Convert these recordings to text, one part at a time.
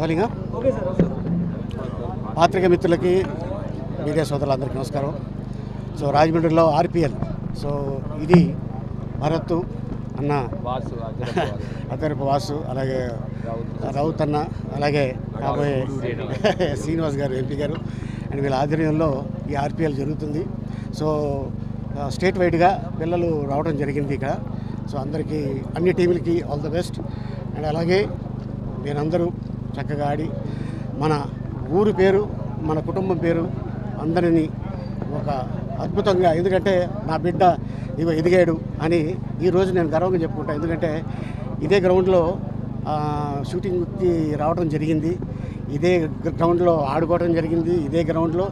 రోలింగా పాత్రిక మిత్రులకి మీడియా సోదరులందరికీ నమస్కారం. సో రాజమండ్రిలో ఆర్పిఎల్. సో ఇది భరత్ అన్న వాసు అద్దరపు వాసు అలాగే రౌత్ అన్న అలాగే కాబోయే శ్రీనివాస్ గారు ఎంపీ గారు. అండ్ వీళ్ళ ఆధ్వర్యంలో ఈ ఆర్పిఎల్ జరుగుతుంది. సో స్టేట్ వైడ్గా పిల్లలు రావడం జరిగింది ఇక్కడ. సో అందరికీ అన్ని టీములకి ఆల్ ద బెస్ట్. అండ్ అలాగే మీరందరూ చక్కగా ఆడి మన ఊరు పేరు మన కుటుంబం పేరు అందరినీ ఒక అద్భుతంగా ఎందుకంటే నా బిడ్డ ఇగో ఎదిగాడు అని ఈరోజు నేను గర్వంగా చెప్పుకుంటాను ఎందుకంటే ఇదే గ్రౌండ్లో షూటింగ్ షూటింగ్కి రావడం జరిగింది. ఇదే గ్రౌండ్లో ఆడుకోవడం జరిగింది. ఇదే గ్రౌండ్లో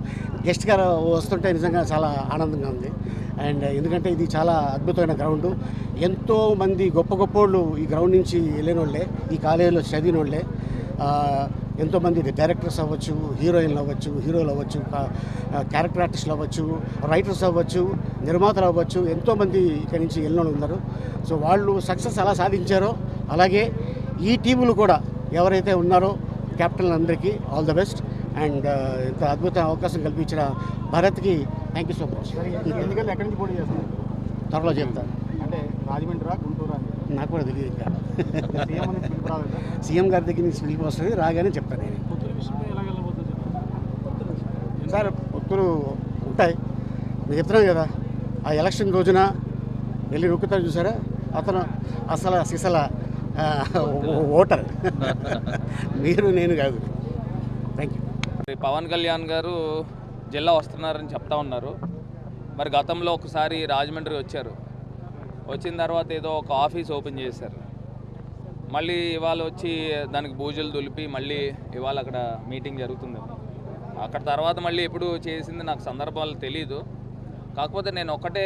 గెస్ట్గా వస్తుంటే నిజంగా చాలా ఆనందంగా ఉంది. అండ్ ఎందుకంటే ఇది చాలా అద్భుతమైన గ్రౌండ్ ఎంతోమంది గొప్ప గొప్ప వాళ్ళు ఈ గ్రౌండ్ నుంచి వెళ్ళిన వాళ్ళే ఈ కాలేజీలో చదివిన వాళ్ళే ఎంతోమంది డైరెక్టర్స్ అవ్వచ్చు హీరోయిన్లు అవ్వచ్చు హీరోలు అవ్వచ్చు క్యారెక్టర్ ఆర్టిస్టులు అవ్వచ్చు రైటర్స్ అవ్వచ్చు నిర్మాతలు అవ్వచ్చు ఎంతోమంది ఇక్కడి నుంచి వాళ్ళు ఉన్నారు. సో వాళ్ళు సక్సెస్ ఎలా సాధించారో అలాగే ఈ టీములు కూడా ఎవరైతే ఉన్నారో కెప్టెన్ అందరికీ ఆల్ ద బెస్ట్. అండ్ ఇంత అద్భుత అవకాశం కల్పించిన భారత్కి థ్యాంక్ యూ సో మచ్. ఎన్నికలు ఎక్కడి నుంచి పోటీ చేస్తారు త్వరలో చెప్తాను. అంటే రాజమండ్రి గుంటూరు నాకు కూడా తెలియదు ఇంకా. సీఎం గారి దగ్గర నుంచి పిలిపి వస్తుంది రాగానే చెప్తాను నేను. సార్ పొత్తులు ఉంటాయి. మీకు చెప్తున్నాను కదా ఆ ఎలక్షన్ రోజున వెళ్ళి నొక్కుతారు చూసారా? అతను అసలు సిసల ఓటర్. మీరు నేను కాదు. థ్యాంక్ యూ మరి పవన్ కళ్యాణ్ గారు జిల్లా వస్తున్నారని చెప్తా ఉన్నారు. మరి గతంలో ఒకసారి రాజమండ్రి వచ్చారు. వచ్చిన తర్వాత ఏదో ఒక ఆఫీస్ ఓపెన్ చేశారు. మళ్ళీ ఇవాళ వచ్చి దానికి పూజలు దులిపి మళ్ళీ ఇవాళ అక్కడ మీటింగ్ జరుగుతుంది. అక్కడ తర్వాత మళ్ళీ ఎప్పుడు చేసింది నాకు సందర్భాలు తెలియదు కాకపోతే నేను ఒకటే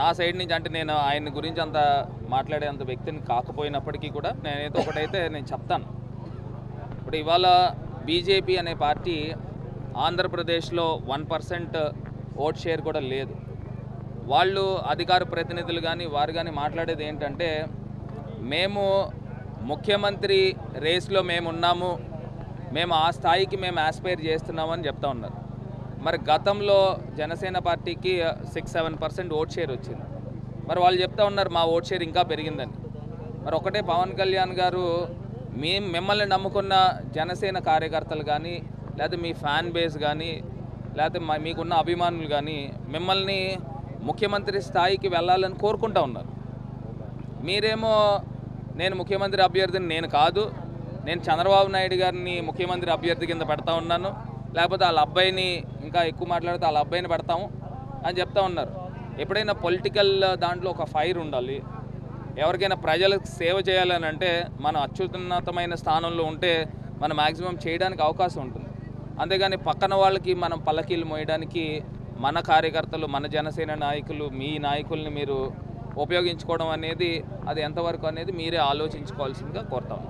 నా సైడ్ నుంచి అంటే నేను ఆయన గురించి అంత మాట్లాడే అంత వ్యక్తిని కాకపోయినప్పటికీ కూడా నేనైతే ఒకటైతే నేను చెప్తాను. ఇప్పుడు ఇవాళ బీజేపీ అనే పార్టీ ఆంధ్రప్రదేశ్లో వన్ పర్సెంట్ ఓట్ షేర్ కూడా లేదు. వాళ్ళు అధికార ప్రతినిధులు కానీ వారు కానీ మాట్లాడేది ఏంటంటే మేము ముఖ్యమంత్రి రేస్లో మేము ఉన్నాము మేము ఆ స్థాయికి మేము ఆస్పైర్ చేస్తున్నామని చెప్తా ఉన్నారు. మరి గతంలో జనసేన పార్టీకి six seven percent vote share వచ్చింది. మరి వాళ్ళు చెప్తా ఉన్నారు మా ఓట్ షేర్ ఇంకా పెరిగిందని. మరి ఒకటే పవన్ కళ్యాణ్ గారు మీ మిమ్మల్ని నమ్ముకున్న జనసేన కార్యకర్తలు కానీ లేకపోతే మీ ఫ్యాన్ బేస్ కానీ లేకపోతే మీకున్న అభిమానులు కానీ మిమ్మల్ని ముఖ్యమంత్రి స్థాయికి వెళ్ళాలని కోరుకుంటా ఉన్నారు. మీరేమో నేను ముఖ్యమంత్రి అభ్యర్థిని నేను కాదు నేను చంద్రబాబు నాయుడు గారిని ముఖ్యమంత్రి అభ్యర్థి కింద పెడతా ఉన్నాను. లేకపోతే వాళ్ళ అబ్బాయిని ఇంకా ఎక్కువ మాట్లాడితే వాళ్ళ అబ్బాయిని పెడతాము అని చెప్తా ఉన్నారు. ఎప్పుడైనా పొలిటికల్ దాంట్లో ఒక ఫైర్ ఉండాలి. ఎవరికైనా ప్రజలకు సేవ చేయాలని అంటే మనం అత్యున్నతమైన స్థానంలో ఉంటే మనం మ్యాక్సిమం చేయడానికి అవకాశం ఉంటుంది. అంతేగాని పక్కన వాళ్ళకి మనం పల్లకీలు మోయడానికి మన కార్యకర్తలు మన జనసేన నాయకులు మీ నాయకుల్ని మీరు ఉపయోగించుకోవడం అనేది అది ఎంతవరకు అనేది మీరే ఆలోచించుకోవాల్సిందిగా కోరుతాం